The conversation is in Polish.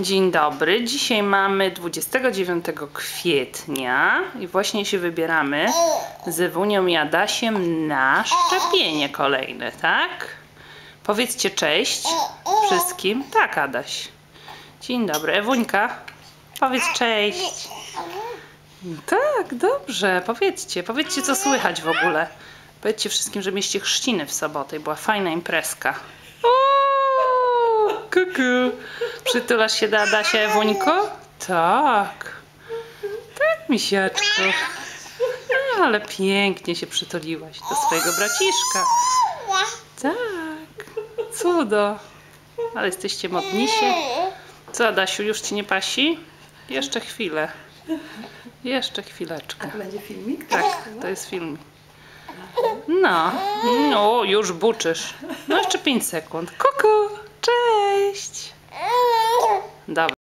Dzień dobry. Dzisiaj mamy 29 kwietnia i właśnie się wybieramy z Ewunią i Adasiem na szczepienie kolejne, tak? Powiedzcie cześć wszystkim. Tak, Adaś. Dzień dobry. Ewuńka, powiedz cześć. Tak, dobrze. Powiedzcie, powiedzcie co słychać w ogóle. Powiedzcie wszystkim, że mieście chrzciny w sobotę i była fajna imprezka. Kuku. Przytulasz się do Adasia, Ewuńko? Tak. Tak, misiaczku. Ale pięknie się przytuliłaś do swojego braciszka. Tak. Cudo. Ale jesteście modnisie. Co, Adasiu, już ci nie pasi? Jeszcze chwilę. Jeszcze chwileczkę. Będzie filmik? Tak, to jest film. No, no, już buczysz. No jeszcze 5 sekund. Kuku, cześć. Dobra.